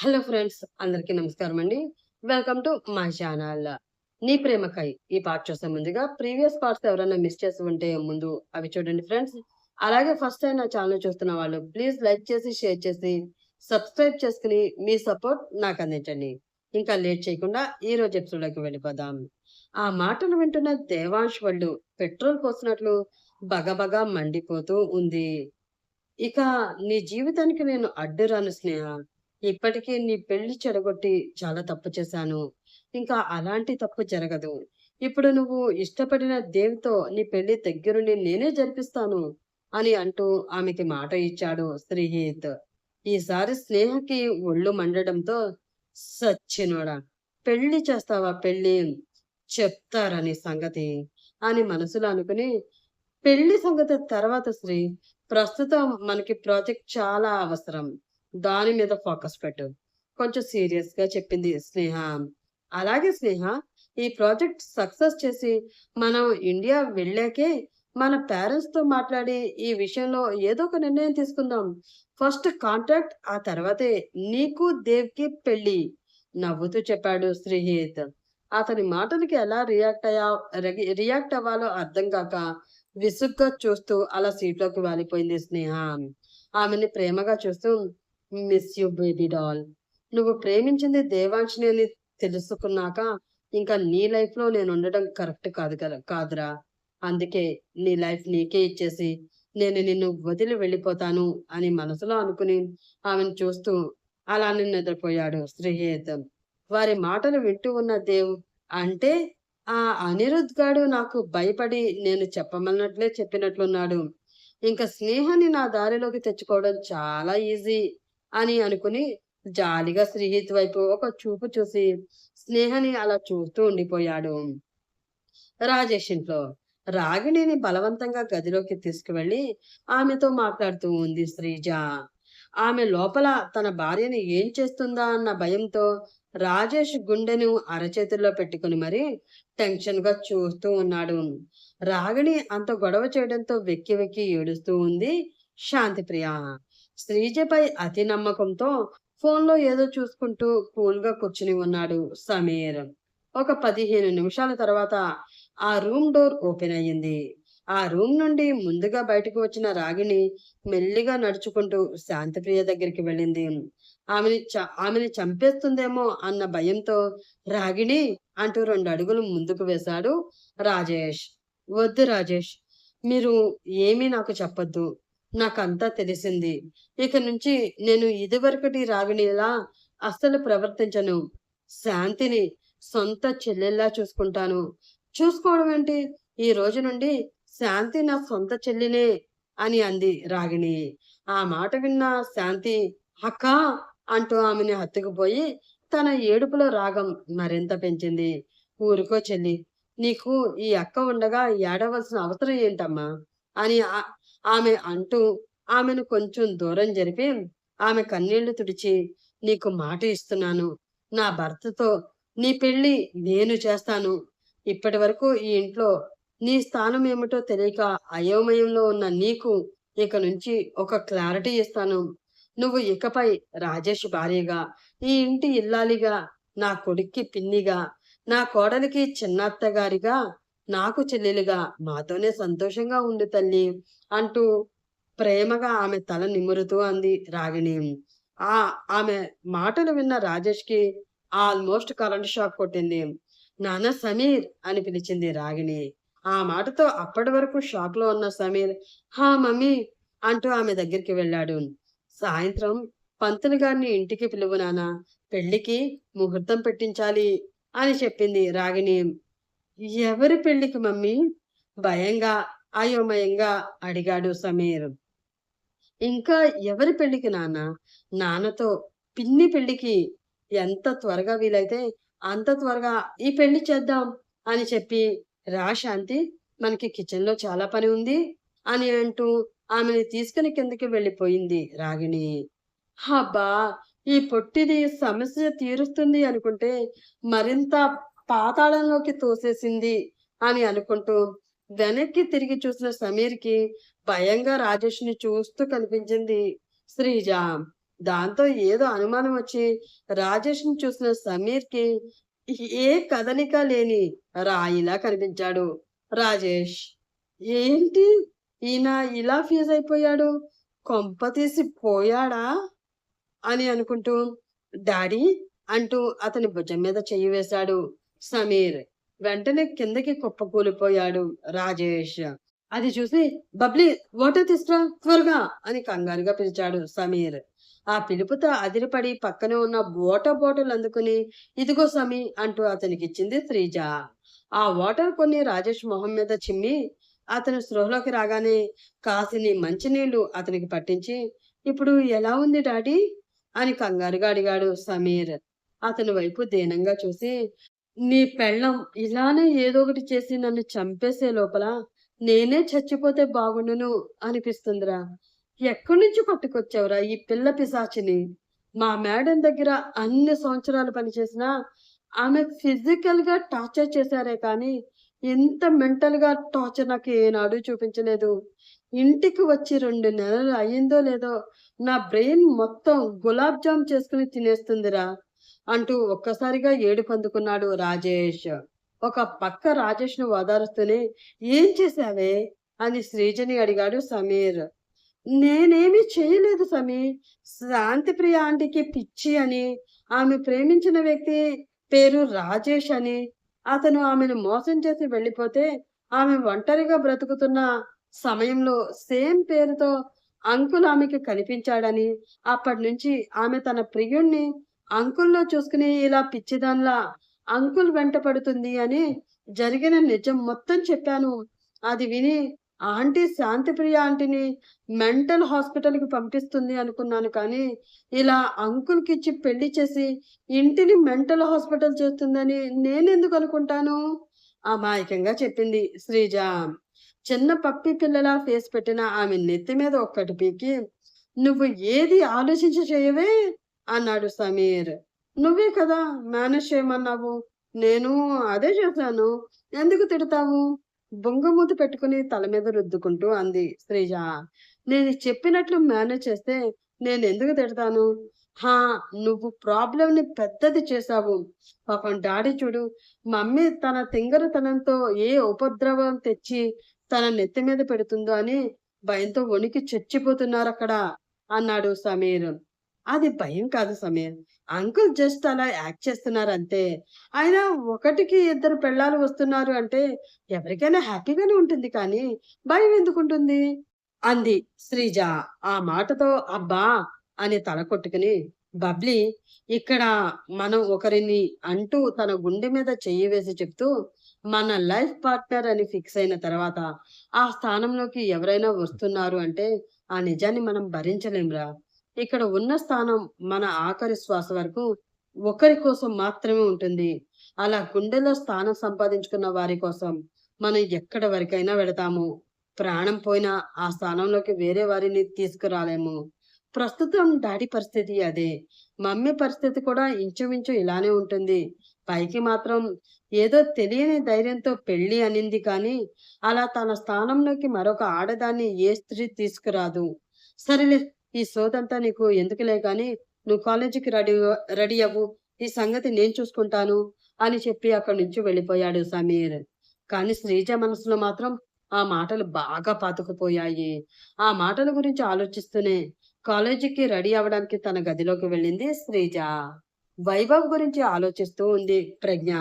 Hello friends అందరికీ నమస్కారం అండి. వెల్కమ్ టు మా ఛానల్. నీ ప్రేమకై ఈ పార్ట్ చూసే ముందుగా ప్రీవియస్ పార్ట్స్ ఎవరైనా మిస్ చేసి ఉంటే ముందు అవి చూడండి ఫ్రెండ్స్. అలాగే ఫస్ట్ టైం నా ఛానల్ చూస్తున్న వాళ్ళు ప్లీజ్ లైక్ చేసి షేర్ చేసి సబ్స్క్రైబ్ చేసుకుని మీ సపోర్ట్ నాకు అందించండి. ఇంకా లేట్ చేయకుండా ఈ రోజు ఎపిసోడ్లోకి వెళ్ళిపోదాం. ఆ మాటలు వింటున్న దేవాంశ్ వాళ్ళు పెట్రోల్ పోసినట్లు బగబగా మండిపోతూ ఉంది. ఇక నీ జీవితానికి నేను అడ్డురాను స్నేహ ఇప్పటికే నీ పెళ్ళి చెడగొట్టి చాలా తప్పు చేశాను. ఇంకా అలాంటి తప్పు జరగదు. ఇప్పుడు నువ్వు ఇష్టపడిన దేవితో నీ పెళ్ళి దగ్గరుండి నేనే జరిపిస్తాను అని అంటూ ఆమెకి మాట ఇచ్చాడు శ్రీహిత్. ఈసారి స్నేహకి ఒళ్ళు మండడంతో సచ్చినోడా పెళ్ళి చేస్తావా పెళ్ళి చెప్తారని సంగతి అని మనసులో అనుకుని పెళ్ళి సంగతి తర్వాత శ్రీ ప్రస్తుతం మనకి ప్రాజెక్ట్ చాలా అవసరం. దాని మీద ఫోకస్ పెట్టు. కొంచెం సీరియస్గా చెప్పింది స్నేహ. అలాగే స్నేహ ఈ ప్రాజెక్ట్ సక్సెస్ చేసి మనం ఇండియా వెళ్ళాకే మన పేరెంట్స్తో మాట్లాడి ఈ విషయంలో ఏదో ఒక నిర్ణయం తీసుకుందాం. ఫస్ట్ కాంట్రాక్ట్ ఆ తర్వాతే నీకు దేవ్కి పెళ్ళి నవ్వుతూ చెప్పాడు శ్రీహిత్ అతని మాటలకి ఎలా రియాక్ట్ అయ్యా రియాక్ట్ అవ్వాలో అర్థం కాక విసుగ్గా చూస్తూ అలా సీట్లోకి వాలిపోయింది స్నేహ. ఆమెని ప్రేమగా చూస్తూ మిస్ యూ బేబీ డాల్ నువ్వు ప్రేమించింది దేవాంశిని అని తెలుసుకున్నాక ఇంకా నీ లైఫ్లో నేను ఉండడం కరెక్ట్ కాదు కదా కాదురా. అందుకే నీ లైఫ్ నీకే ఇచ్చేసి నేను నిన్ను వదిలి వెళ్ళిపోతాను అని మనసులో అనుకుని ఆమెను చూస్తూ అలానే నిద్రపోయాడు శ్రీహేత్. వారి మాటలు వింటూ ఉన్న దేవ్ అంటే ఆ అనిరుద్ గాడు నాకు భయపడి నేను చెప్పమన్నట్లే చెప్పినట్లున్నాడు. ఇంకా స్నేహాన్ని నా దారిలోకి తెచ్చుకోవడం చాలా ఈజీ. అని అనుకుని జాలిగా శ్రీహిత్ వైపు ఒక చూపు చూసి స్నేహని అలా చూస్తూ ఉండిపోయాడు. రాజేష్ ఇంట్లో రాగిణిని బలవంతంగా గదిలోకి తీసుకువెళ్ళి ఆమెతో మాట్లాడుతూ ఉంది శ్రీజ. ఆమె లోపల తన భార్యని ఏం చేస్తుందా అన్న భయంతో రాజేష్ గుండెను అరచేతుల్లో పెట్టుకుని మరి టెన్షన్గా చూస్తూ ఉన్నాడు. రాగిణి అంత గొడవ చేయడంతో వెక్కి వెక్కి ఏడుస్తూ ఉంది శాంతిప్రియ. శ్రీజపై అతి నమ్మకంతో ఫోన్లో ఏదో చూసుకుంటూ కూల్గా కూర్చుని ఉన్నాడు సమీర్. ఒక పదిహేను నిమిషాల తర్వాత ఆ రూమ్ డోర్ ఓపెన్ అయ్యింది. ఆ రూమ్ నుండి ముందుగా బయటకు వచ్చిన రాగిణి మెల్లిగా నడుచుకుంటూ శాంతిప్రియ దగ్గరికి వెళ్ళింది. ఆమెని చ ఆమెని చంపేస్తుందేమో అన్న భయంతో రాగిణి అంటూ రెండు అడుగులు ముందుకు వేశాడు రాజేష్. వద్దు రాజేష్ మీరు ఏమీ నాకు చెప్పొద్దు. నాకంతా తెలిసింది. ఇక నుంచి నేను ఇదివరకటి రాగిణిలా అస్సలు ప్రవర్తించను. శాంతిని సొంత చెల్లెల్లా చూసుకుంటాను. చూసుకోవడం ఏంటి? ఈ రోజు నుండి శాంతి నా సొంత చెల్లినే అని అంది రాగిణి. ఆ మాట విన్న శాంతి అక్క అంటూ ఆమెని హత్తుకుపోయి తన ఏడుపులో రాగం మరింత పెంచింది. ఊరుకో చెల్లి నీకు ఈ అక్క ఉండగా ఏడవలసిన అవసరం ఏంటమ్మా? అని ఆమె అంటూ ఆమెను కొంచెం దూరం జరిపి ఆమె కన్నీళ్ళు తుడిచి నీకు మాట ఇస్తున్నాను. నా భర్తతో నీ పెళ్ళి నేను చేస్తాను. ఇప్పటి వరకు ఈ ఇంట్లో నీ స్థానం ఏమిటో తెలియక అయోమయంలో ఉన్న నీకు ఇక నుంచి ఒక క్లారిటీ ఇస్తాను. నువ్వు ఇకపై రాజేష్ భార్యగా ఈ ఇంటి ఇల్లాలిగా నా కొడుక్కి పిన్నిగా నా కోడలికి చిన్నత్తగారిగా నాకు చెల్లెలుగా మాతోనే సంతోషంగా ఉండు తల్లి అంటూ ప్రేమగా ఆమె తల నిమురుతూ అంది రాగిణి. ఆ ఆమె మాటలు విన్న రాజేష్కి ఆల్మోస్ట్ కరెంట్ షాక్ కొట్టింది. నాన్న సమీర్ అని పిలిచింది రాగిణి. ఆ మాటతో అప్పటి వరకు షాక్లో ఉన్న సమీర్ హా మమ్మీ అంటూ ఆమె దగ్గరికి వెళ్ళాడు. సాయంత్రం పంతులు గారిని ఇంటికి పిలువు నాన్న. పెళ్ళికి ముహూర్తం పెట్టించాలి అని చెప్పింది రాగిణి. ఎవరి పెళ్ళికి మమ్మీ? భయంగా అయోమయంగా అడిగాడు సమీర్. ఇంకా ఎవరి పెళ్ళికి నాన్న? నాన్నతో పిన్ని పెళ్ళికి ఎంత త్వరగా వీలైతే అంత త్వరగా ఈ పెళ్ళి చేద్దాం అని చెప్పి రా శాంతి మనకి కిచెన్లో చాలా పని ఉంది అని అంటూ ఆమెని తీసుకుని కిందకి వెళ్ళిపోయింది రాగిణి. హబ్బా ఈ పొట్టిది సమస్య తీరుస్తుంది అనుకుంటే మరింత పాతాళంలోకి తోసేసింది అని అనుకుంటూ వెనక్కి తిరిగి చూసిన సమీర్కి భయంగా రాజేష్ని చూస్తూ కనిపించింది శ్రీజ దాంతో ఏదో అనుమానం వచ్చి రాజేష్‌ని చూసిన సమీర్‌కి ఏ కదలిక లేని రాయిలా కనిపించాడు రాజేష్. ఏంటి ఈయన ఇలా ఫీజ్ అయిపోయాడు? కొంప తీసి పోయాడా? అని అనుకుంటూ డాడీ అంటూ అతని భుజం మీద చెయ్యి వేశాడు సమీర్. వెంటనే కిందకి కుప్పకూలిపోయాడు రాజేష్. అది చూసి బబ్లీ వాటర్ తీసుకురా త్వరగా అని కంగారుగా పిలిచాడు సమీర్. ఆ పిలుపుతో అదిరిపడి పక్కనే ఉన్న వాటర్ బాటిల్ అందుకుని ఇదిగో సమీ అంటూ అతనికిచ్చింది శ్రీజ. ఆ వాటర్ కొన్ని రాజేష్ మొహం మీద చిమ్మి అతను స్పృహలోకి రాగానే కాసిని మంచినీళ్ళు అతనికి పట్టించి ఇప్పుడు ఎలా ఉంది డాడీ అని కంగారుగా అడిగాడు సమీర్. అతని వైపు దీనంగా చూసి నీ పెళ్ళం ఇలానే ఏదో ఒకటి చేసి నన్ను చంపేసే లోపల నేనే చచ్చిపోతే బాగుండును అనిపిస్తుందిరా. ఎక్కడి నుంచి పట్టుకొచ్చావురా ఈ పిల్ల పిశాచిని? మా మేడం దగ్గర అన్ని సంవత్సరాలు పనిచేసినా ఆమె ఫిజికల్‌గా టార్చర్ చేశారే కానీ ఇంత మెంటల్‌గా టార్చర్ నాకు ఏనాడు చూపించలేదు. ఇంటికి వచ్చి రెండు నెలలు అయిందో లేదో నా బ్రెయిన్ మొత్తం గులాబ్ జామ్ చేసుకుని తినేస్తుందిరా! అంటూ ఒక్కసారిగా ఏడుపందుకున్నాడు రాజేష్. ఒక పక్క రాజేష్‌ను ఓదారుస్తూనే ఏం చేశావే? అని శ్రీజని అడిగాడు సమీర్. నేనేమి చేయలేదు సమీర్ శాంతిప్రియ ఆంటీకి పిచ్చి అని, ఆమె ప్రేమించిన వ్యక్తి పేరు రాజేష్ అని, అతను ఆమెను మోసం చేసి వెళ్ళిపోతే ఆమె ఒంటరిగా బ్రతుకుతున్న సమయంలో సేమ్ పేరుతో అంకుల్ ఆమెకి కనిపించాడని, అప్పటి నుంచి ఆమె తన ప్రియుణ్ణి అంకుల్‌లో చూసుకుని ఇలా పిచ్చిదాన్లా అంకుల్ వెంట పడుతుంది అని జరిగిన నిజం మొత్తం చెప్పాను. అది విని ఆంటీ శాంతిప్రియ ఆంటీని మెంటల్ హాస్పిటల్‌కి పంపిస్తుంది అనుకున్నాను కానీ, ఇలా అంకుల్కి ఇచ్చి పెళ్ళి చేసి ఇంటిని మెంటల్ హాస్పిటల్ చేస్తుందని నేనెందుకు అనుకుంటాను? అమాయకంగా చెప్పింది శ్రీజ. చిన్న పప్పి పిల్లలా ఫేస్ పెట్టిన ఆమె నెత్తి మీద ఒక్కటి పీకి నువ్వు ఏది ఆలోచించి చేయవే? అన్నాడు సమీర్. నువ్వే కదా మేనేజ్ చేయమన్నావు. నేను అదే చేశాను. ఎందుకు తిడతావు? బొంగమూత పెట్టుకుని తల మీద రుద్దుకుంటూ అంది శ్రీజ. నేను చెప్పినట్లు మేనేజ్ చేస్తే నేను ఎందుకు తిడతాను? హా! నువ్వు ప్రాబ్లమ్‌ని పెద్దది చేశావు. పాపం డాడీ చూడు మమ్మీ తన తింగరతనంతో ఏ ఉపద్రవం తెచ్చి తన నెత్తి మీద పెడుతుందో అని భయంతో వణికి చచ్చిపోతున్నారు అక్కడ అన్నాడు సమీర్. అది భయం కాదు సమీర్. అంకుల్ జస్ట్ అలా యాక్ట్ చేస్తున్నారు అంతే అయినా ఒకటికి ఇద్దరు పెళ్ళాలు వస్తున్నారు అంటే ఎవరికైనా హ్యాపీగానే ఉంటుంది కానీ భయం ఎందుకుంటుంది? అంది శ్రీజ. ఆ మాటతో అబ్బా! అని తల కొట్టుకుని బబ్లీ ఇక్కడ మనం ఒకరిని అంటూ తన గుండె మీద చెయ్యి వేసి చెప్తూ మన లైఫ్ పార్ట్నర్ అని ఫిక్స్ అయిన తర్వాత ఆ స్థానంలోకి ఎవరైనా వస్తున్నారు అంటే ఆ నిజాన్ని మనం భరించలేంరా. ఇక్కడ ఉన్న స్థానం మన ఆఖరి శ్వాస వరకు ఒకరి కోసం మాత్రమే ఉంటుంది. అలా గుండెలో స్థానం సంపాదించుకున్న వారి కోసం మనం ఎక్కడ వరకైనా వెళతాము. ప్రాణం పోయినా ఆ స్థానంలోకి వేరే వారిని తీసుకురాలేము. ప్రస్తుతం డాడీ పరిస్థితి అదే. మమ్మీ పరిస్థితి కూడా ఇంచుమించు ఇలానే ఉంటుంది. పైకి మాత్రం ఏదో తెలియని ధైర్యంతో పెళ్ళి అనింది కానీ, అలా తన స్థానంలోకి మరొక ఆడదాన్ని ఏ స్త్రీ తీసుకురాదు. సరేలే ఈ సోదంతా నీకు ఎందుకులే కానీ నువ్వు కాలేజీకి రెడీ రెడీ అవ్వు. ఈ సంగతి నేను చూసుకుంటాను అని చెప్పి అక్కడి నుంచి వెళ్ళిపోయాడు సమీర్. కానీ శ్రీజ మనసులో మాత్రం ఆ మాటలు బాగా పాతుకుపోయాయి. ఆ మాటల గురించి ఆలోచిస్తూనే కాలేజీకి రెడీ అవ్వడానికి తన గదిలోకి వెళ్ళింది శ్రీజ. వైభవ్ గురించి ఆలోచిస్తూ ఉంది ప్రజ్ఞ.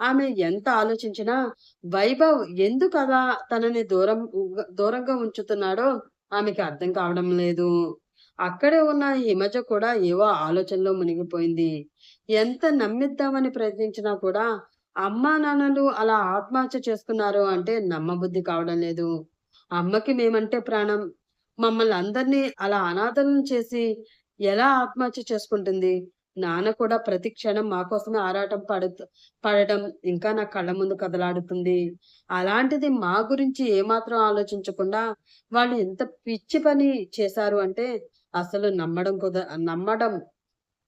ఆమె ఎంత ఆలోచించినా వైభవ్ ఎందుకలా తనని దూరం దూరంగా ఉంచుతున్నాడో ఆమెకి అర్థం కావడం లేదు. అక్కడే ఉన్న హిమజ కూడా ఏవో ఆలోచనలో మునిగిపోయింది. ఎంత నమ్మిద్దామని ప్రయత్నించినా కూడా అమ్మానాన్నలు అలా ఆత్మహత్య చేసుకున్నారు అంటే నమ్మబుద్ధి కావడం లేదు. అమ్మకి మేమంటే ప్రాణం. మమ్మల్ని అందరినీ అలా అనాథలను చేసి ఎలా ఆత్మహత్య చేసుకుంటుంది? నాన్న కూడా ప్రతి క్షణం మా కోసమే ఆరాటం పడుతూ పడటం ఇంకా నా కళ్ళ ముందు కదలాడుతుంది. అలాంటిది మా గురించి ఏమాత్రం ఆలోచించకుండా వాళ్ళు ఎంత పిచ్చి పని చేశారు అంటే అసలు నమ్మడం కుద నమ్మడం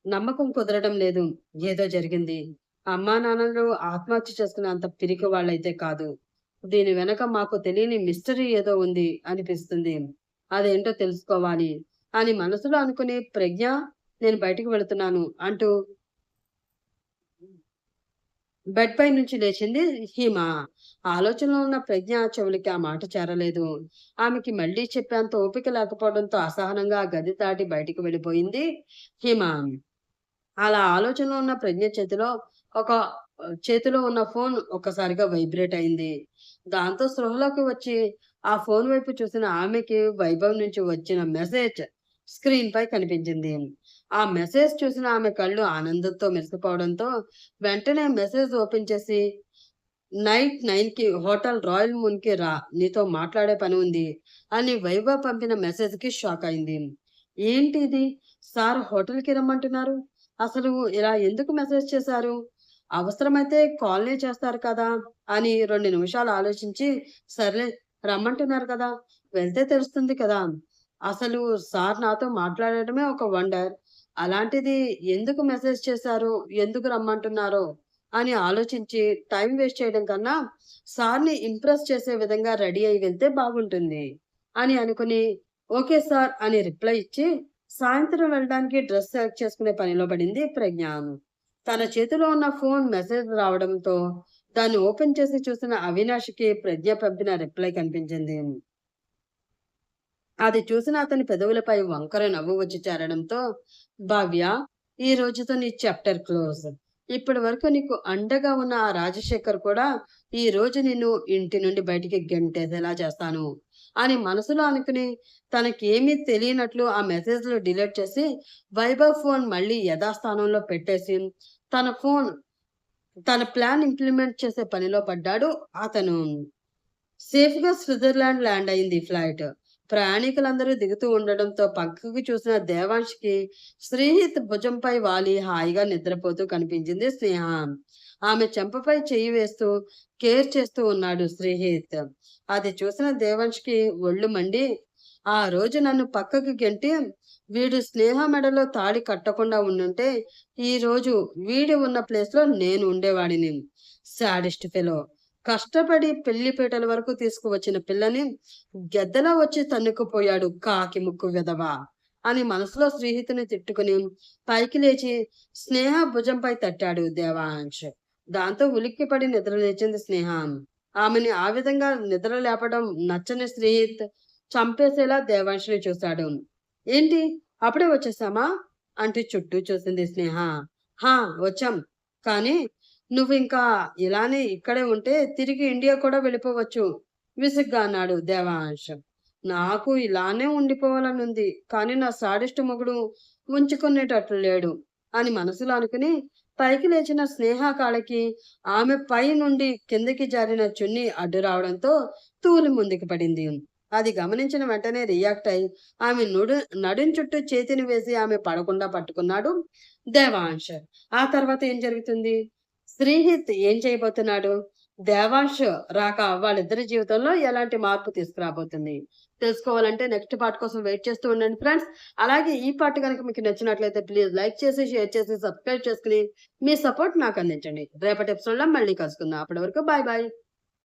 నమ్మకం కుదరడం లేదు. ఏదో జరిగింది. అమ్మానాన్నలు ఆత్మహత్య చేసుకునేంత పిరికి వాళ్ళైతే కాదు. దీని వెనక మాకు తెలియని మిస్టరీ ఏదో ఉంది అనిపిస్తుంది. అదేంటో తెలుసుకోవాలి. అని మనసులో అనుకుని ప్రజ్ఞ నేను బయటికి వెళుతున్నాను అంటూ బెడ్ పై నుంచి లేచింది హీమ. ఆలోచనలో ఉన్న ప్రజ్ఞ చెవులకి ఆ మాట చేరలేదు. ఆమెకి మళ్ళీ చెప్పేంత ఓపిక లేకపోవడంతో అసహనంగా గది దాటి బయటికి వెళ్ళిపోయింది హీమ. అలా ఆలోచనలో ఉన్న ప్రజ్ఞ చేతిలో ఒక చేతిలో ఉన్న ఫోన్ ఒక్కసారిగా వైబ్రేట్ అయింది. దాంతో స్పృహలోకి వచ్చి ఆ ఫోన్ వైపు చూసిన ఆమెకి వైభవ్ నుంచి వచ్చిన మెసేజ్ స్క్రీన్ పై కనిపించింది. ఆ మెసేజ్ చూసిన ఆమె కళ్ళు ఆనందంతో మెరిసిపోవడంతో వెంటనే మెసేజ్ ఓపెన్ చేసి నైట్ నైన్కి హోటల్ రాయల్ మూన్కి రా నీతో మాట్లాడే పని ఉంది అని వైభవ్ పంపిన మెసేజ్కి షాక్ అయింది. ఏంటి ఇది సార్ హోటల్కి రమ్మంటున్నారు? అసలు ఇలా ఎందుకు మెసేజ్ చేశారు? అవసరమైతే కాల్నే చేస్తారు కదా అని రెండు నిమిషాలు ఆలోచించి సర్లే రమ్మంటున్నారు కదా వెళ్తే తెలుస్తుంది కదా. అసలు సార్ నాతో మాట్లాడటమే ఒక వండర్. అలాంటిది ఎందుకు మెసేజ్ చేశారు? ఎందుకు రమ్మంటున్నారో? అని ఆలోచించి టైం వేస్ట్ చేయడం కన్నా సార్ని ఇంప్రెస్ చేసే విధంగా రెడీ అయి వెళ్తే బాగుంటుంది అని అనుకుని ఓకే సార్ అని రిప్లై ఇచ్చి సాయంత్రం వెళ్ళడానికి డ్రెస్ సెలెక్ట్ చేసుకునే పనిలో పడింది ప్రజ్ఞ. తన చేతిలో ఉన్న ఫోన్ మెసేజ్ రావడంతో దాన్ని ఓపెన్ చేసి చూసిన అవినాష్కి ప్రజ్ఞ పంపిన రిప్లై కనిపించింది. అది చూసిన అతని పెదవులపై వంకర నవ్వు వచ్చి చేరడంతో భావ్య ఈ రోజుతో నీ చాప్టర్ క్లోజ్. ఇప్పటి వరకు నీకు అండగా ఉన్న ఆ రాజశేఖర్ కూడా ఈ రోజు నిన్ను ఇంటి నుండి బయటికి గెంటేదేలా చేస్తాను అని మనసులో అనుకుని తనకేమీ తెలియనట్లు ఆ మెసేజ్లు డిలీట్ చేసి వైభవ్ ఫోన్ మళ్ళీ యథాస్థానంలో పెట్టేసి తన ఫోన్ తన ప్లాన్ ఇంప్లిమెంట్ చేసే పనిలో పడ్డాడు అతను. సేఫ్గా స్విట్జర్లాండ్ ల్యాండ్ అయింది ఫ్లైట్. ప్రయాణికులందరూ దిగుతూ ఉండడంతో పక్కకు చూసిన దేవాంష్కి శ్రీహిత్ భుజంపై వాలి హాయిగా నిద్రపోతూ కనిపించింది స్నేహ. ఆమె చెంపపై చేయి వేస్తూ కేర్ చేస్తూ ఉన్నాడు శ్రీహిత్. అది చూసిన దేవంష్కి ఒళ్ళు మండి ఆ రోజు నన్ను పక్కకి గెంటి వీడు స్నేహ మెడలో తాడి కట్టకుండా ఉండుంటే ఈ రోజు వీడి ఉన్న ప్లేస్లో నేను ఉండేవాడిని. సాడిస్ట్ ఫెలో కష్టపడి పెళ్ళిపేటల వరకు తీసుకువచ్చిన పిల్లని గెద్దలా వచ్చి తన్నుకుపోయాడు కాకి ముక్కు విధవా అని మనసులో స్నేహితుని తిట్టుకుని పైకి లేచి స్నేహ భుజంపై తట్టాడు దేవాంశ్. దాంతో ఉలిక్కిపడి నిద్ర లేచింది స్నేహ. ఆమెని ఆ విధంగా నిద్ర లేపడం నచ్చని స్నేహిత్ చంపేసేలా దేవాంశుని చూశాడు. ఏంటి? అప్పుడే వచ్చేసామా? అంటూ చుట్టూ చూసింది స్నేహ. హా వచ్చాం. కానీ నువ్వు ఇంకా ఇలానే ఇక్కడే ఉంటే తిరిగి ఇండియా కూడా వెళ్ళిపోవచ్చు. విసుగ్గా అన్నాడు దేవాంశం. నాకు ఇలానే ఉండిపోవాలనుంది కానీ నా సాడిస్ట్ మొగుడు ఉంచుకునేటట్లు లేడు అని మనసులో అనుకుని పైకి లేచిన స్నేహ కాళ్ళకి ఆమె పై నుండి కిందకి జారిన చున్ని అడ్డు రావడంతో తూలి ముందుకు పడింది. అది గమనించిన వెంటనే రియాక్ట్ అయి ఆమె నుడు నడుం చుట్టూ చేతిని వేసి ఆమె పడకుండా పట్టుకున్నాడు దేవాంశ. ఆ తర్వాత ఏం జరుగుతుంది? శ్రీహిత్ ఏం చేయబోతున్నాడు? దేవాంశ్ రాక వాళ్ళిద్దరి జీవితంలో ఎలాంటి మార్పు తీసుకురాబోతుంది? తెలుసుకోవాలంటే నెక్స్ట్ పార్ట్ కోసం వెయిట్ చేస్తూ ఉండండి ఫ్రెండ్స్. అలాగే ఈ పార్ట్ కనుక మీకు నచ్చినట్లయితే ప్లీజ్ లైక్ చేసి షేర్ చేసి సబ్స్క్రైబ్ చేసుకుని మీ సపోర్ట్ నాకు అందించండి. రేపటి ఎపిసోడ్లో మళ్ళీ కలుసుకుందాం. అప్పటి వరకు బాయ్ బాయ్.